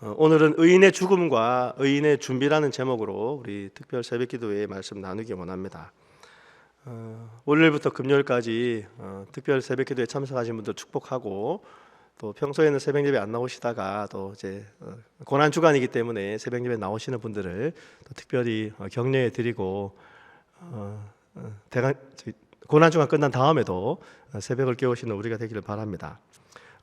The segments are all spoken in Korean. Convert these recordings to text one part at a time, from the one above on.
어, 오늘은 의인의 죽음과 의인의 준비라는 제목으로 우리 특별 새벽 기도회의 말씀 나누기 원합니다. 어, 월요일부터 금요일까지 어, 특별 새벽 기도에 참석하신 분들 축복하고 또 평소에는 새벽 예배 안 나오시다가 또 이제 어, 고난 주간이기 때문에 새벽 예배 나오시는 분들을 또 특별히 어, 격려해 드리고 어, 어, 대강 고난 주간 끝난 다음에도 어, 새벽을 깨우시는 우리가 되기를 바랍니다.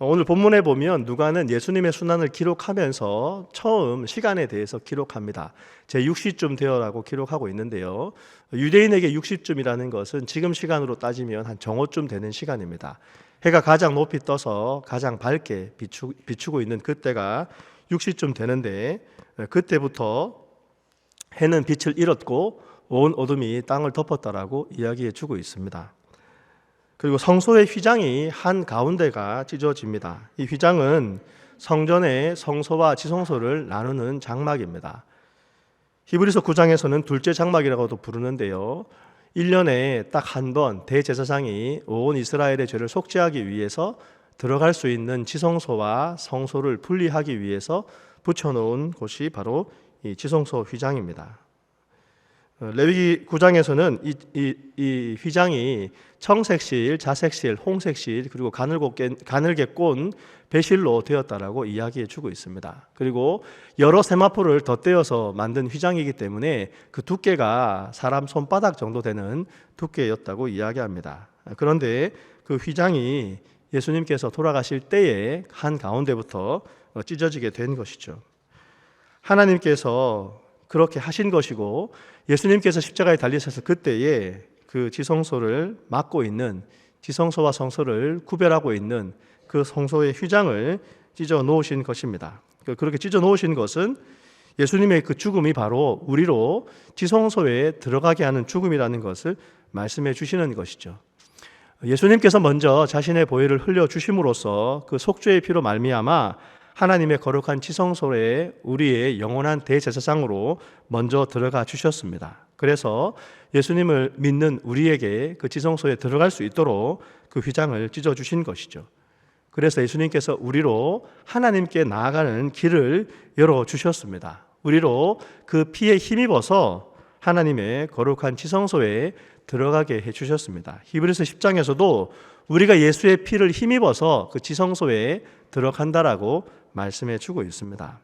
어, 오늘 본문에 보면 누가는 예수님의 순환을 기록하면서 처음 시간에 대해서 기록합니다. 제 60쯤 되어라고 기록하고 있는데요. 유대인에게 60쯤이라는 것은 지금 시간으로 따지면 한 정오쯤 되는 시간입니다. 해가 가장 높이 떠서 가장 밝게 비추, 비추고 있는 그때가 60쯤 되는데 어, 그때부터 해는 빛을 잃었고 온 어둠이 땅을 덮었다라고 이야기해 주고 있습니다. 그리고 성소의 휘장이 한 가운데가 찢어집니다. 이 휘장은 성전의 성소와 지성소를 나누는 장막입니다. 히브리서 9장에서는 둘째 장막이라고도 부르는데요. 1년에 딱 한 번 대제사장이 온 이스라엘의 죄를 속죄하기 위해서 들어갈 수 있는 지성소와 성소를 분리하기 위해서 붙여놓은 곳이 바로 이 지성소 휘장입니다. 어, 레위기 9장에서는 이, 이, 이 휘장이 청색실, 자색실, 홍색실 그리고 가늘게, 가늘게 꼰 배실로 되었다라고 이야기해 주고 있습니다. 그리고 여러 세마포를 덧대어서 만든 휘장이기 때문에 그 두께가 사람 손바닥 정도 되는 두께였다고 이야기합니다. 그런데 그 휘장이 예수님께서 돌아가실 때에 한 가운데부터 찢어지게 된 것이죠. 하나님께서 그렇게 하신 것이고 예수님께서 십자가에 달리셔서 그때에 그 지성소를 막고 있는 지성소와 성소를 구별하고 있는 그 성소의 휘장을 찢어 놓으신 것입니다. 그- 그렇게 찢어 놓으신 것은 예수님의 그 죽음이 바로 우리로 지성소에 들어가게 하는 죽음이라는 것을 말씀해 주시는 것이죠. 예수님께서 먼저 자신의 보혈을 흘려 주심으로써 그 속죄의 피로 말미암아 하나님의 거룩한 지성소에 우리의 영원한 대제사장으로 먼저 들어가 주셨습니다. 그래서 예수님을 믿는 우리에게 그 지성소에 들어갈 수 있도록 그 휘장을 찢어 주신 것이죠. 그래서 예수님께서 우리로 하나님께 나아가는 길을 열어 주셨습니다. 우리로 그 피에 힘입어서 하나님의 거룩한 지성소에 들어가게 해 주셨습니다. 히브리서 10장에서도 우리가 예수의 피를 힘입어서 그 지성소에 들어간다라고 말씀해 주고 있습니다.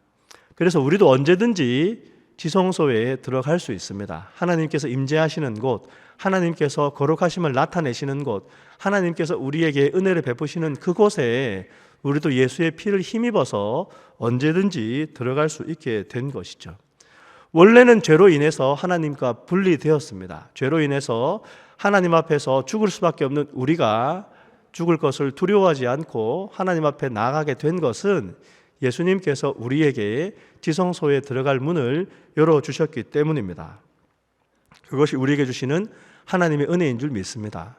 그래서 우리도 언제든지 지성소에 들어갈 수 있습니다. 하나님께서 임재하시는 곳, 하나님께서 거룩하심을 나타내시는 곳, 하나님께서 우리에게 은혜를 베푸시는 그곳에 우리도 예수의 피를 힘입어서 언제든지 들어갈 수 있게 된 것이죠. 원래는 죄로 인해서 하나님과 분리되었습니다. 죄로 인해서 하나님 앞에서 죽을 수밖에 없는 우리가 죽을 것을 두려워하지 않고 하나님 앞에 나가게 된 것은 예수님께서 우리에게 지성소에 들어갈 문을 열어 주셨기 때문입니다. 그것이 우리에게 주시는 하나님의 은혜인 줄 믿습니다.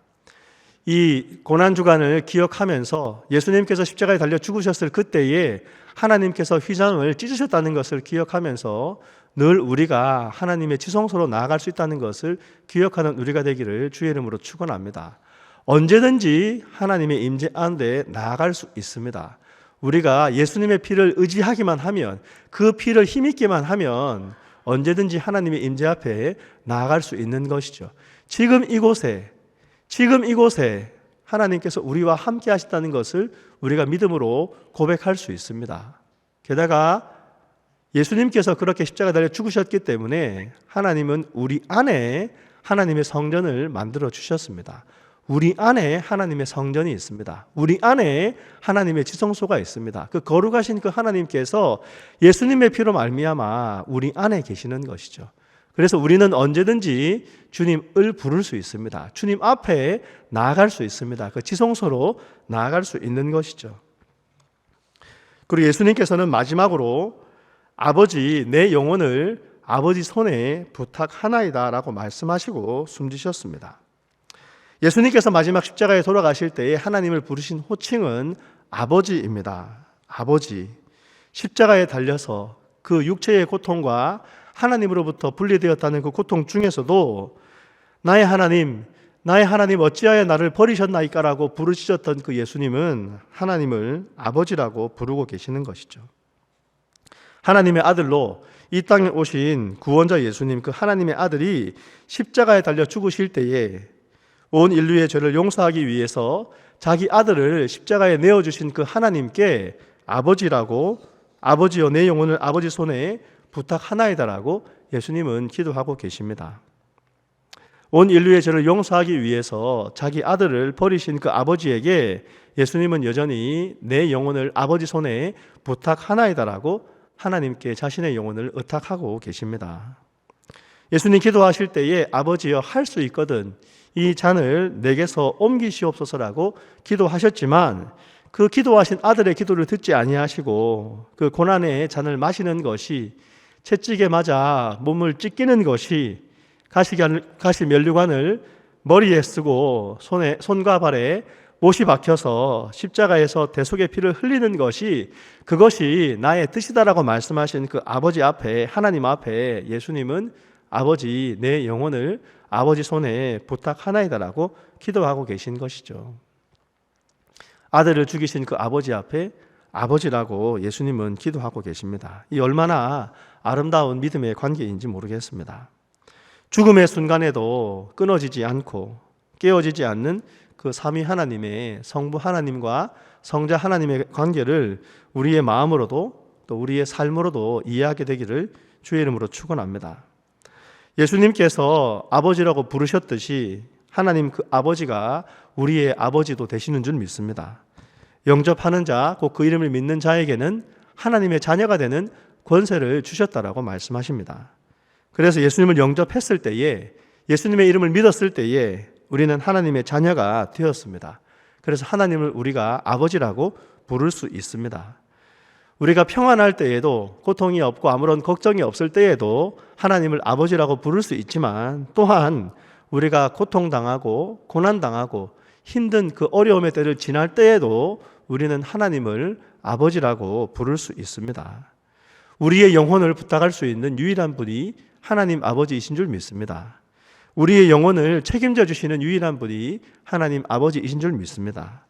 이 고난 주간을 기억하면서 예수님께서 십자가에 달려 죽으셨을 그때에 하나님께서 휘장을 찢으셨다는 것을 기억하면서 늘 우리가 하나님의 지성소로 나아갈 수 있다는 것을 기억하는 우리가 되기를 주의 이름으로 축원합니다. 언제든지 하나님의 임재 안에 나아갈 수 있습니다. 우리가 예수님의 피를 의지하기만 하면 그 피를 힘있게만 하면 언제든지 하나님의 임재 앞에 나아갈 수 있는 것이죠. 지금 이곳에 지금 이곳에 하나님께서 우리와 함께 하셨다는 것을 우리가 믿음으로 고백할 수 있습니다. 게다가 예수님께서 그렇게 십자가 달려 죽으셨기 때문에 하나님은 우리 안에 하나님의 성전을 만들어 주셨습니다. 우리 안에 하나님의 성전이 있습니다. 우리 안에 하나님의 지성소가 있습니다. 그 거룩하신 그 하나님께서 예수님의 피로 말미암아 우리 안에 계시는 것이죠. 그래서 우리는 언제든지 주님을 부를 수 있습니다. 주님 앞에 나아갈 수 있습니다. 그 지성소로 나아갈 수 있는 것이죠. 그리고 예수님께서는 마지막으로 아버지 내 영혼을 아버지 손에 부탁하나이다라고 말씀하시고 숨지셨습니다. 예수님께서 마지막 십자가에 돌아가실 때에 하나님을 부르신 호칭은 아버지입니다. 아버지. 십자가에 달려서 그 육체의 고통과 하나님으로부터 분리되었다는 그 고통 중에서도 나의 하나님, 나의 하나님 어찌하여 나를 버리셨나이까라고 부르시던 그 예수님은 하나님을 아버지라고 부르고 계시는 것이죠. 하나님의 아들로 이 땅에 오신 구원자 예수님 그 하나님의 아들이 십자가에 달려 죽으실 때에 온 인류의 죄를 용서하기 위해서 자기 아들을 십자가에 내어 주신 그 하나님께 아버지라고 아버지여 내 영혼을 아버지 손에 부탁하나이다라고 예수님은 기도하고 계십니다. 온 인류의 죄를 용서하기 위해서 자기 아들을 버리신 그 아버지에게 예수님은 여전히 내 영혼을 아버지 손에 부탁하나이다라고 하나님께 자신의 영혼을 의탁하고 계십니다. 예수님 기도하실 때에 아버지여 할 수 있거든 이 잔을 내게서 옮기시옵소서라고 기도하셨지만 그 기도하신 아들의 기도를 듣지 아니하시고 그 고난의 잔을 마시는 것이 채찍에 맞아 몸을 찢기는 것이 가시 면류관을 머리에 쓰고 손에 손과 발에 못이 박혀서 십자가에서 대속의 피를 흘리는 것이 그것이 나의 뜻이다라고 말씀하신 그 아버지 앞에 하나님 앞에 예수님은 아버지 내 영혼을 아버지 손에 부탁하나이다라고 기도하고 계신 것이죠. 아들을 죽이신 그 아버지 앞에 아버지라고 예수님은 기도하고 계십니다. 이 얼마나 아름다운 믿음의 관계인지 모르겠습니다. 죽음의 순간에도 끊어지지 않고 깨어지지 않는 그 삼위 하나님의 성부 하나님과 성자 하나님의 관계를 우리의 마음으로도 또 우리의 삶으로도 이해하게 되기를 주의 이름으로 축원합니다. 예수님께서 아버지라고 부르셨듯이 하나님 그 아버지가 우리의 아버지도 되시는 줄 믿습니다. 영접하는 자, 곧 그 이름을 믿는 자에게는 하나님의 자녀가 되는 권세를 주셨다라고 말씀하십니다. 그래서 예수님을 영접했을 때에 예수님의 이름을 믿었을 때에 우리는 하나님의 자녀가 되었습니다. 그래서 하나님을 우리가 아버지라고 부를 수 있습니다. 우리가 평안할 때에도 고통이 없고 아무런 걱정이 없을 때에도 하나님을 아버지라고 부를 수 있지만 또한 우리가 고통당하고 고난당하고 힘든 그 어려움의 때를 지날 때에도 우리는 하나님을 아버지라고 부를 수 있습니다. 우리의 영혼을 부탁할 수 있는 유일한 분이 하나님 아버지이신 줄 믿습니다. 우리의 영혼을 책임져 주시는 유일한 분이 하나님 아버지이신 줄 믿습니다.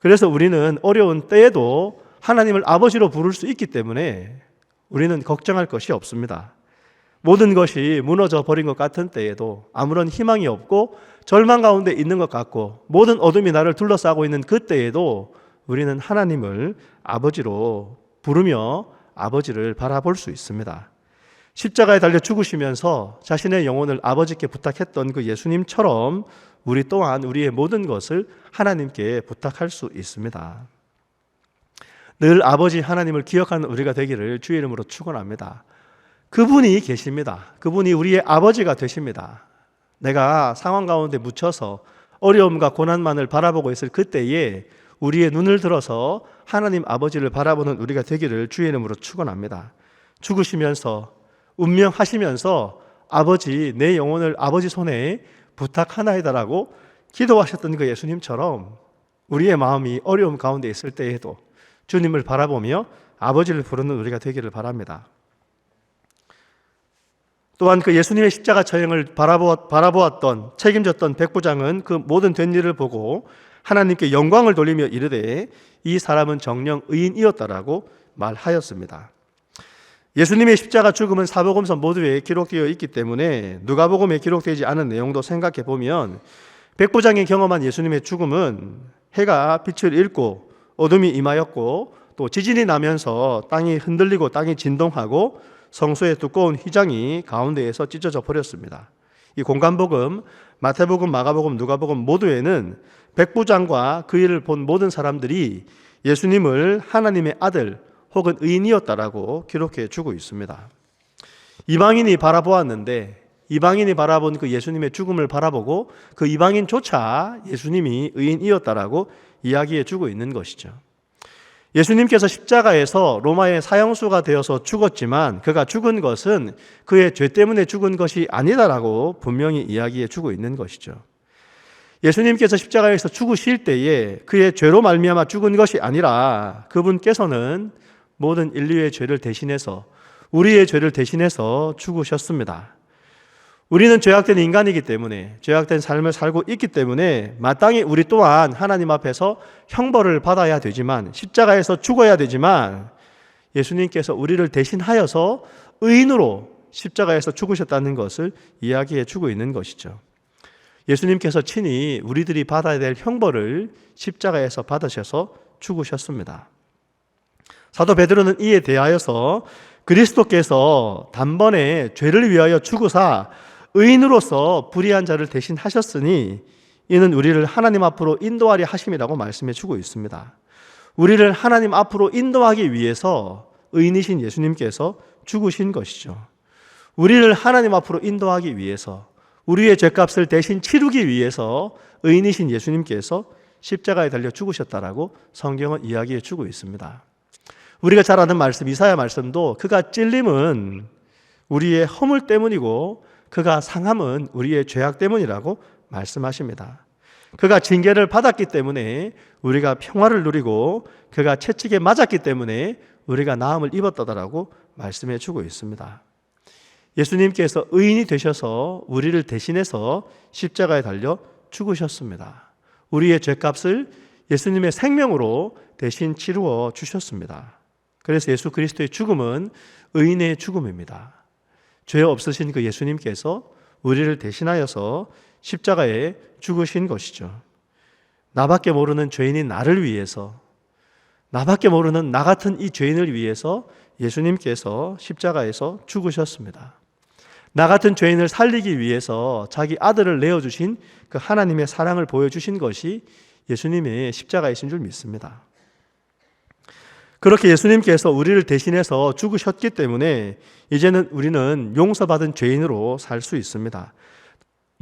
그래서 우리는 어려운 때에도 하나님을 아버지로 부를 수 있기 때문에 우리는 걱정할 것이 없습니다. 모든 것이 무너져 버린 것 같은 때에도 아무런 희망이 없고 절망 가운데 있는 것 같고 모든 어둠이 나를 둘러싸고 있는 그때에도 우리는 하나님을 아버지로 부르며 아버지를 바라볼 수 있습니다. 십자가에 달려 죽으시면서 자신의 영혼을 아버지께 부탁했던 그 예수님처럼 우리 또한 우리의 모든 것을 하나님께 부탁할 수 있습니다. 늘 아버지 하나님을 기억하는 우리가 되기를 주의 이름으로 축원합니다. 그분이 계십니다. 그분이 우리의 아버지가 되십니다. 내가 상황 가운데 묻혀서 어려움과 고난만을 바라보고 있을 그때에 우리의 눈을 들어서 하나님 아버지를 바라보는 우리가 되기를 주의 이름으로 축원합니다. 죽으시면서 운명하시면서 아버지 내 영혼을 아버지 손에 부탁하나이다라고 기도하셨던 그 예수님처럼 우리의 마음이 어려움 가운데 있을 때에도 주님을 바라보며 아버지를 부르는 우리가 되기를 바랍니다. 또한 그 예수님의 십자가 처형을 바라보았 던 책임졌던 백부장은 그 모든 된 일을 보고 하나님께 영광을 돌리며 이르되 이 사람은 정령 의인이었다라고 말하였습니다. 예수님의 십자가 죽음은 사복음서 모두에 기록되어 있기 때문에 누가복음에 기록되지 않은 내용도 생각해 보면 백부장이 경험한 예수님의 죽음은 해가 빛을 잃고 어둠이 임하였고 또 지진이 나면서 땅이 흔들리고 땅이 진동하고 성소의 두꺼운 휘장이 가운데에서 찢어져 버렸습니다. 이 공간복음, 마태복음, 마가복음, 누가복음 모두에는 백부장과 그 일을 본 모든 사람들이 예수님을 하나님의 아들 혹은 의인이었다라고 기록해 주고 있습니다. 이방인이 바라보았는데 이방인이 바라본 그 예수님의 죽음을 바라보고 그 이방인조차 예수님이 의인이었다라고 이야기해 주고 있는 것이죠. 예수님께서 십자가에서 로마의 사형수가 되어서 죽었지만 그가 죽은 것은 그의 죄 때문에 죽은 것이 아니다라고 분명히 이야기해 주고 있는 것이죠. 예수님께서 십자가에서 죽으실 때에 그의 죄로 말미암아 죽은 것이 아니라 그분께서는 모든 인류의 죄를 대신해서 우리의 죄를 대신해서 죽으셨습니다. 우리는 죄악된 인간이기 때문에 죄악된 삶을 살고 있기 때문에 마땅히 우리 또한 하나님 앞에서 형벌을 받아야 되지만 십자가에서 죽어야 되지만 예수님께서 우리를 대신하여서 의인으로 십자가에서 죽으셨다는 것을 이야기해 주고 있는 것이죠. 예수님께서 친히 우리들이 받아야 될 형벌을 십자가에서 받으셔서 죽으셨습니다. 사도 베드로는 이에 대하여서 그리스도께서 단번에 죄를 위하여 죽으사 의인으로서 불의한 자를 대신하셨으니 이는 우리를 하나님 앞으로 인도하려 하심이라고 말씀해 주고 있습니다. 우리를 하나님 앞으로 인도하기 위해서 의인이신 예수님께서 죽으신 것이죠. 우리를 하나님 앞으로 인도하기 위해서 우리의 죄값을 대신 치르기 위해서 의인이신 예수님께서 십자가에 달려 죽으셨다라고 성경은 이야기해 주고 있습니다. 우리가 잘 아는 말씀 이사야 말씀도 그가 찔림은 우리의 허물 때문이고 그가 상함은 우리의 죄악 때문이라고 말씀하십니다. 그가 징계를 받았기 때문에 우리가 평화를 누리고 그가 채찍에 맞았기 때문에 우리가 나음을 입었다라고 말씀해 주고 있습니다. 예수님께서 의인이 되셔서 우리를 대신해서 십자가에 달려 죽으셨습니다. 우리의 죄값을 예수님의 생명으로 대신 치루어 주셨습니다. 그래서 예수 그리스도의 죽음은 의인의 죽음입니다. 죄 없으신 그 예수님께서 우리를 대신하여서 십자가에 죽으신 것이죠. 나밖에 모르는 죄인인 나를 위해서, 나밖에 모르는 나 같은 이 죄인을 위해서 예수님께서 십자가에서 죽으셨습니다. 나 같은 죄인을 살리기 위해서 자기 아들을 내어주신 그 하나님의 사랑을 보여주신 것이 예수님의 십자가이신 줄 믿습니다. 그렇게 예수님께서 우리를 대신해서 죽으셨기 때문에 이제는 우리는 용서받은 죄인으로 살 수 있습니다.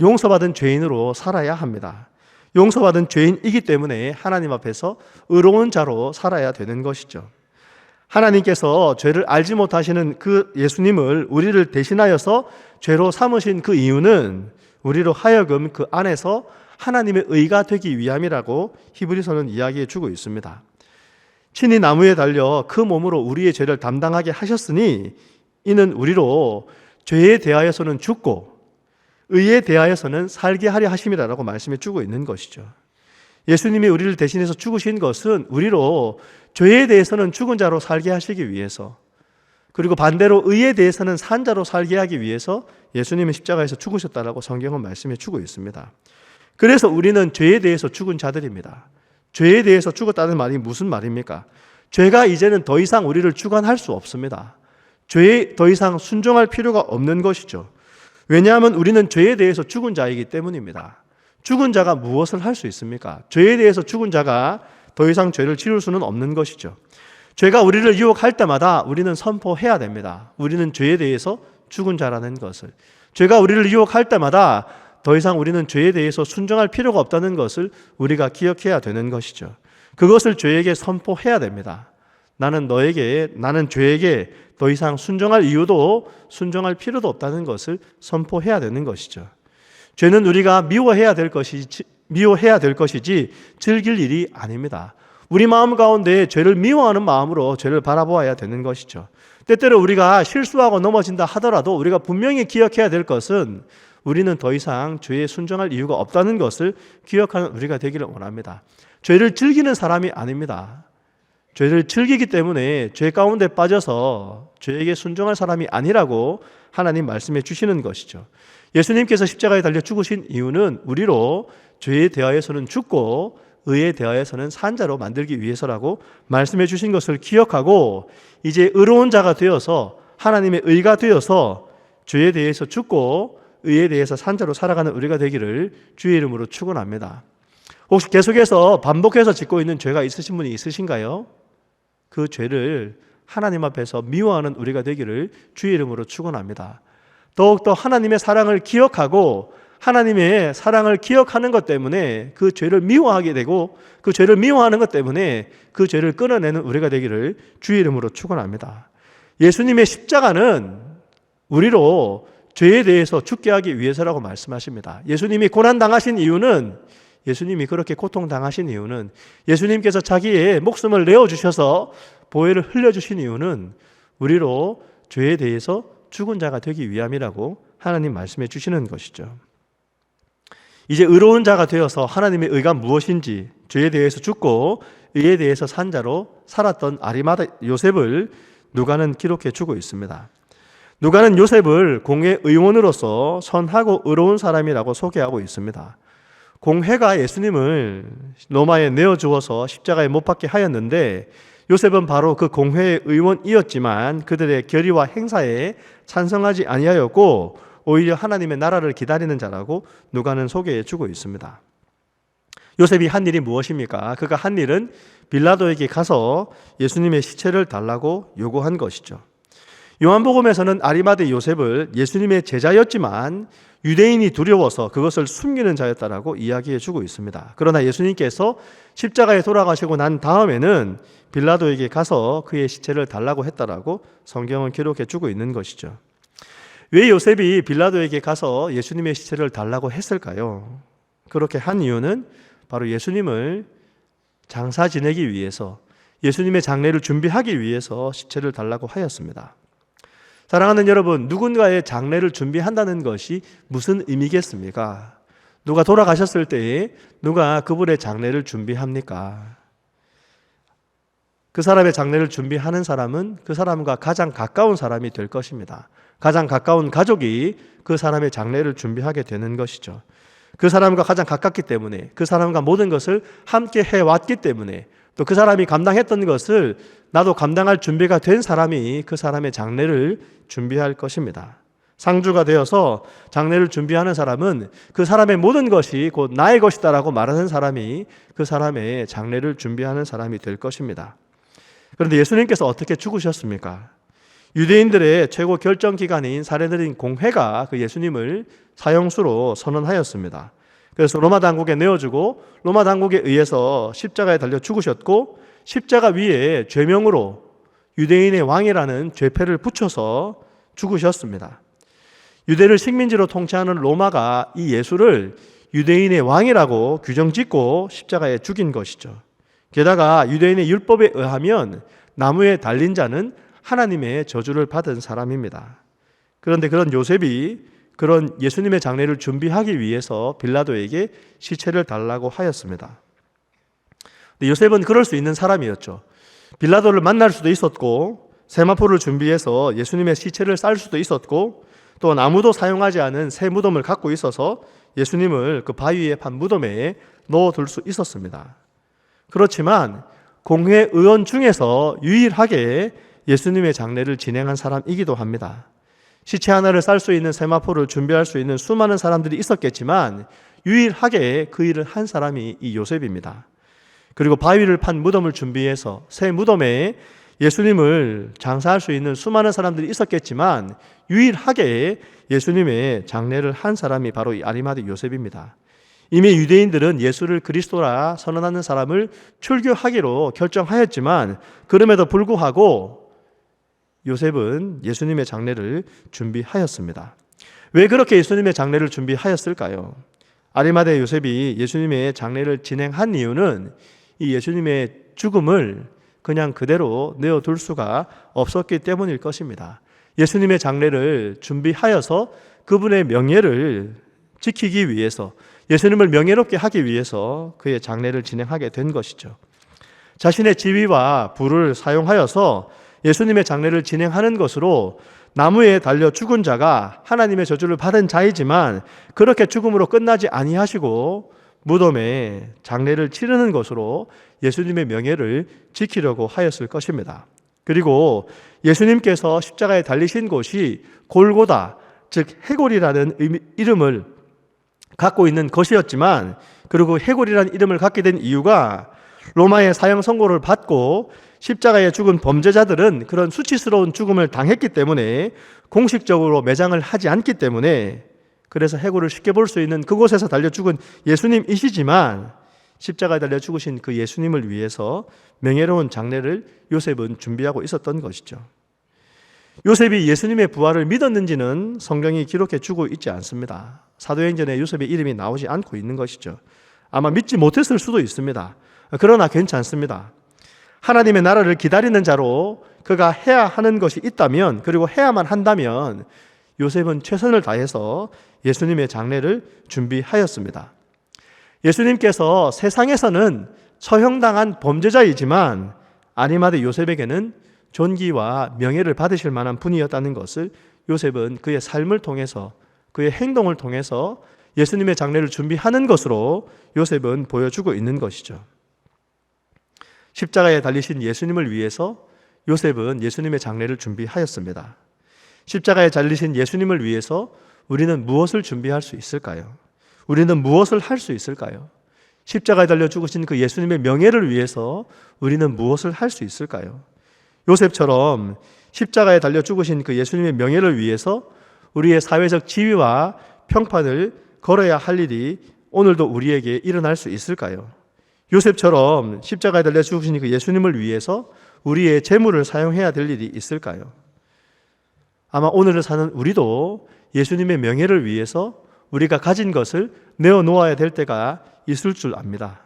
용서받은 죄인으로 살아야 합니다. 용서받은 죄인이기 때문에 하나님 앞에서 의로운 자로 살아야 되는 것이죠. 하나님께서 죄를 알지 못하시는 그 예수님을 우리를 대신하여서 죄로 삼으신 그 이유는 우리로 하여금 그 안에서 하나님의 의가 되기 위함이라고 히브리서는 이야기해 주고 있습니다. 친히 나무에 달려 그 몸으로 우리의 죄를 담당하게 하셨으니 이는 우리로 죄에 대하여서는 죽고 의에 대하여서는 살게 하려 하심이라고 말씀해 주고 있는 것이죠. 예수님이 우리를 대신해서 죽으신 것은 우리로 죄에 대해서는 죽은 자로 살게 하시기 위해서 그리고 반대로 의에 대해서는 산 자로 살게 하기 위해서 예수님은 십자가에서 죽으셨다라고 성경은 말씀해 주고 있습니다. 그래서 우리는 죄에 대해서 죽은 자들입니다. 죄에 대해서 죽었다는 말이 무슨 말입니까? 죄가 이제는 더 이상 우리를 주관할 수 없습니다. 죄에 더 이상 순종할 필요가 없는 것이죠. 왜냐하면 우리는 죄에 대해서 죽은 자이기 때문입니다. 죽은 자가 무엇을 할 수 있습니까? 죄에 대해서 죽은 자가 더 이상 죄를 치를 수는 없는 것이죠. 죄가 우리를 유혹할 때마다 우리는 선포해야 됩니다. 우리는 죄에 대해서 죽은 자라는 것을. 죄가 우리를 유혹할 때마다 더 이상 우리는 죄에 대해서 순종할 필요가 없다는 것을 우리가 기억해야 되는 것이죠. 그것을 죄에게 선포해야 됩니다. 나는 너에게, 나는 죄에게 더 이상 순종할 이유도 순종할 필요도 없다는 것을 선포해야 되는 것이죠. 죄는 우리가 미워해야 될 것이지, 미워해야 될 것이지 즐길 일이 아닙니다. 우리 마음 가운데 죄를 미워하는 마음으로 죄를 바라보아야 되는 것이죠. 때때로 우리가 실수하고 넘어진다 하더라도 우리가 분명히 기억해야 될 것은 우리는 더 이상 죄에 순종할 이유가 없다는 것을 기억하는 우리가 되기를 원합니다. 죄를 즐기는 사람이 아닙니다. 죄를 즐기기 때문에 죄 가운데 빠져서 죄에게 순종할 사람이 아니라고 하나님 말씀해 주시는 것이죠. 예수님께서 십자가에 달려 죽으신 이유는 우리로 죄에 대하여서는 죽고 의에 대하여서는 산자로 만들기 위해서라고 말씀해 주신 것을 기억하고 이제 의로운 자가 되어서 하나님의 의가 되어서 죄에 대해서 죽고 의에 대해서 산자로 살아가는 우리가 되기를 주의 이름으로 축원합니다. 혹시 계속해서 반복해서 짓고 있는 죄가 있으신 분이 있으신가요? 그 죄를 하나님 앞에서 미워하는 우리가 되기를 주의 이름으로 축원합니다. 더욱더 하나님의 사랑을 기억하고 하나님의 사랑을 기억하는 것 때문에 그 죄를 미워하게 되고 그 죄를 미워하는 것 때문에 그 죄를 끊어내는 우리가 되기를 주의 이름으로 축원합니다. 예수님의 십자가는 우리로 죄에 대해서 죽게 하기 위해서라고 말씀하십니다. 예수님이 고난 당하신 이유는 예수님이 그렇게 고통 당하신 이유는 예수님께서 자기의 목숨을 내어 주셔서 보혈을 흘려 주신 이유는 우리로 죄에 대해서 죽은 자가 되기 위함이라고 하나님 말씀해 주시는 것이죠. 이제 의로운 자가 되어서 하나님의 의가 무엇인지 죄에 대해서 죽고 의에 대해서 산 자로 살았던 아리마다 요셉을 누가는 기록해 주고 있습니다. 누가는 요셉을 공회 의원으로서 선하고 의로운 사람이라고 소개하고 있습니다. 공회가 예수님을 로마에 내어 주어서 십자가에 못 박게 하였는데 요셉은 바로 그 공회의 의원이었지만 그들의 결의와 행사에 찬성하지 아니하였고 오히려 하나님의 나라를 기다리는 자라고 누가는 소개해 주고 있습니다. 요셉이 한 일이 무엇입니까? 그가 한 일은 빌라도에게 가서 예수님의 시체를 달라고 요구한 것이죠. 요한복음에서는 아리마대 요셉을 예수님의 제자였지만 유대인이 두려워서 그것을 숨기는 자였다라고 이야기해 주고 있습니다. 그러나 예수님께서 십자가에 돌아가시고 난 다음에는 빌라도에게 가서 그의 시체를 달라고 했다라고 성경은 기록해 주고 있는 것이죠. 왜 요셉이 빌라도에게 가서 예수님의 시체를 달라고 했을까요? 그렇게 한 이유는 바로 예수님을 장사 지내기 위해서 예수님의 장례를 준비하기 위해서 시체를 달라고 하였습니다. 사랑하는 여러분, 누군가의 장례를 준비한다는 것이 무슨 의미겠습니까? 누가 돌아가셨을 때에 누가 그분의 장례를 준비합니까? 그 사람의 장례를 준비하는 사람은 그 사람과 가장 가까운 사람이 될 것입니다. 가장 가까운 가족이 그 사람의 장례를 준비하게 되는 것이죠. 그 사람과 가장 가깝기 때문에 그 사람과 모든 것을 함께 해왔기 때문에 또 그 사람이 감당했던 것을 나도 감당할 준비가 된 사람이 그 사람의 장례를 준비할 것입니다. 상주가 되어서 장례를 준비하는 사람은 그 사람의 모든 것이 곧 나의 것이다라고 말하는 사람이 그 사람의 장례를 준비하는 사람이 될 것입니다. 그런데 예수님께서 어떻게 죽으셨습니까? 유대인들의 최고 결정 기관인 사례들인 공회가 그 예수님을 사형수로 선언하였습니다. 그래서 로마 당국에 내어주고 로마 당국에 의해서 십자가에 달려 죽으셨고 십자가 위에 죄명으로 유대인의 왕이라는 죄패를 붙여서 죽으셨습니다. 유대를 식민지로 통치하는 로마가 이 예수를 유대인의 왕이라고 규정 짓고 십자가에 죽인 것이죠. 게다가 유대인의 율법에 의하면 나무에 달린 자는 하나님의 저주를 받은 사람입니다. 그런데 그런 요셉이 그런 예수님의 장례를 준비하기 위해서 빌라도에게 시체를 달라고 하였습니다. 요셉은 그럴 수 있는 사람이었죠. 빌라도를 만날 수도 있었고 세마포를 준비해서 예수님의 시체를 쌀 수도 있었고 또 아무도 사용하지 않은 새 무덤을 갖고 있어서 예수님을 그 바위에 판 무덤에 넣어둘 수 있었습니다. 그렇지만 공회 의원 중에서 유일하게 예수님의 장례를 진행한 사람이기도 합니다. 시체 하나를 쌀 수 있는 세마포를 준비할 수 있는 수많은 사람들이 있었겠지만 유일하게 그 일을 한 사람이 이 요셉입니다. 그리고 바위를 판 무덤을 준비해서 새 무덤에 예수님을 장사할 수 있는 수많은 사람들이 있었겠지만 유일하게 예수님의 장례를 한 사람이 바로 이 아리마드 요셉입니다. 이미 유대인들은 예수를 그리스도라 선언하는 사람을 출교하기로 결정하였지만 그럼에도 불구하고 요셉은 예수님의 장례를 준비하였습니다. 왜 그렇게 예수님의 장례를 준비하였을까요? 아리마대 요셉이 예수님의 장례를 진행한 이유는 이 예수님의 죽음을 그냥 그대로 내어둘 수가 없었기 때문일 것입니다. 예수님의 장례를 준비하여서 그분의 명예를 지키기 위해서 예수님을 명예롭게 하기 위해서 그의 장례를 진행하게 된 것이죠. 자신의 지위와 부를 사용하여서 예수님의 장례를 진행하는 것으로 나무에 달려 죽은 자가 하나님의 저주를 받은 자이지만 그렇게 죽음으로 끝나지 아니하시고 무덤에 장례를 치르는 것으로 예수님의 명예를 지키려고 하였을 것입니다. 그리고 예수님께서 십자가에 달리신 곳이 골고다, 즉 해골이라는 이름을 갖고 있는 것이었지만 그리고 해골이라는 이름을 갖게 된 이유가 로마의 사형 선고를 받고 십자가에 죽은 범죄자들은 그런 수치스러운 죽음을 당했기 때문에 공식적으로 매장을 하지 않기 때문에 그래서 해골을 쉽게 볼 수 있는 그곳에서 달려 죽은 예수님이시지만 십자가에 달려 죽으신 그 예수님을 위해서 명예로운 장례를 요셉은 준비하고 있었던 것이죠. 요셉이 예수님의 부활을 믿었는지는 성경이 기록해 주고 있지 않습니다. 사도행전에 요셉의 이름이 나오지 않고 있는 것이죠. 아마 믿지 못했을 수도 있습니다. 그러나 괜찮습니다. 하나님의 나라를 기다리는 자로 그가 해야 하는 것이 있다면 그리고 해야만 한다면 요셉은 최선을 다해서 예수님의 장례를 준비하였습니다. 예수님께서 세상에서는 처형당한 범죄자이지만 아니마드 요셉에게는 존귀와 명예를 받으실 만한 분이었다는 것을 요셉은 그의 삶을 통해서 그의 행동을 통해서 예수님의 장례를 준비하는 것으로 요셉은 보여주고 있는 것이죠. 십자가에 달리신 예수님을 위해서 요셉은 예수님의 장례를 준비하였습니다. 십자가에 달리신 예수님을 위해서 우리는 무엇을 준비할 수 있을까요? 우리는 무엇을 할 수 있을까요? 십자가에 달려 죽으신 그 예수님의 명예를 위해서 우리는 무엇을 할 수 있을까요? 요셉처럼 십자가에 달려 죽으신 그 예수님의 명예를 위해서 우리의 사회적 지위와 평판을 걸어야 할 일이 오늘도 우리에게 일어날 수 있을까요? 요셉처럼 십자가에 달려 죽으신 그 예수님을 위해서 우리의 재물을 사용해야 될 일이 있을까요? 아마 오늘을 사는 우리도 예수님의 명예를 위해서 우리가 가진 것을 내어 놓아야 될 때가 있을 줄 압니다.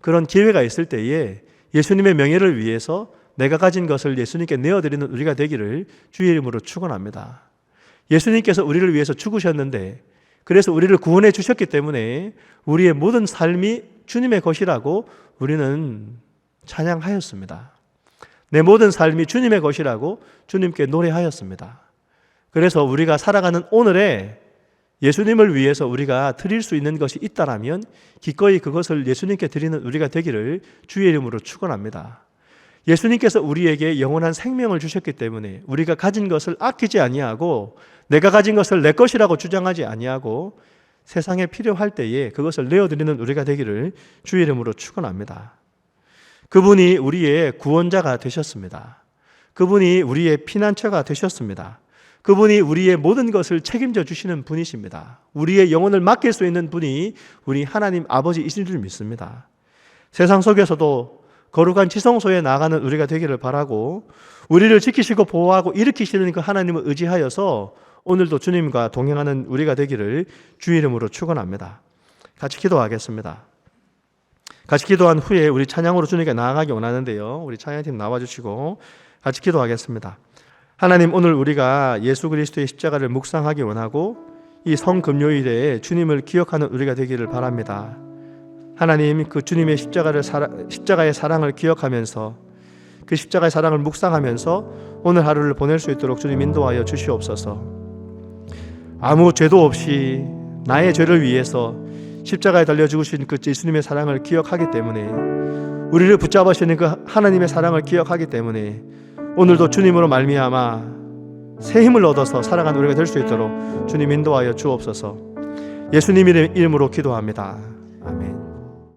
그런 기회가 있을 때에 예수님의 명예를 위해서 내가 가진 것을 예수님께 내어드리는 우리가 되기를 주의 이름으로 축원합니다. 예수님께서 우리를 위해서 죽으셨는데 그래서 우리를 구원해 주셨기 때문에 우리의 모든 삶이 주님의 것이라고 우리는 찬양하였습니다. 내 모든 삶이 주님의 것이라고 주님께 노래하였습니다. 그래서 우리가 살아가는 오늘에 예수님을 위해서 우리가 드릴 수 있는 것이 있다라면 기꺼이 그것을 예수님께 드리는 우리가 되기를 주의 이름으로 축원합니다. 예수님께서 우리에게 영원한 생명을 주셨기 때문에 우리가 가진 것을 아끼지 아니하고 내가 가진 것을 내 것이라고 주장하지 아니하고 세상에 필요할 때에 그것을 내어 드리는 우리가 되기를 주의 이름으로 축원합니다. 그분이 우리의 구원자가 되셨습니다. 그분이 우리의 피난처가 되셨습니다. 그분이 우리의 모든 것을 책임져 주시는 분이십니다. 우리의 영혼을 맡길 수 있는 분이 우리 하나님 아버지이신 줄 믿습니다. 세상 속에서도 거룩한 지성소에 나가는 우리가 되기를 바라고 우리를 지키시고 보호하고 일으키시는 그 하나님을 의지하여서 오늘도 주님과 동행하는 우리가 되기를 주의 이름으로 축원합니다. 같이 기도하겠습니다. 같이 기도한 후에 우리 찬양으로 주님께 나아가기 원하는데요. 우리 찬양팀 나와 주시고 같이 기도하겠습니다. 하나님 오늘 우리가 예수 그리스도의 십자가를 묵상하기 원하고 이 성금요일에 주님을 기억하는 우리가 되기를 바랍니다. 하나님 그 주님의 십자가를 사라, 십자가의 사랑을 기억하면서 그 십자가의 사랑을 묵상하면서 오늘 하루를 보낼 수 있도록 주님 인도하여 주시옵소서. 아무 죄도 없이 나의 죄를 위해서 십자가에 달려 죽으신 그 예수님의 사랑을 기억하기 때문에 우리를 붙잡으시는 그 하나님의 사랑을 기억하기 때문에 오늘도 주님으로 말미암아 새 힘을 얻어서 살아가는 우리가 될 수 있도록 주님 인도하여 주옵소서. 예수님 이름으로 기도합니다.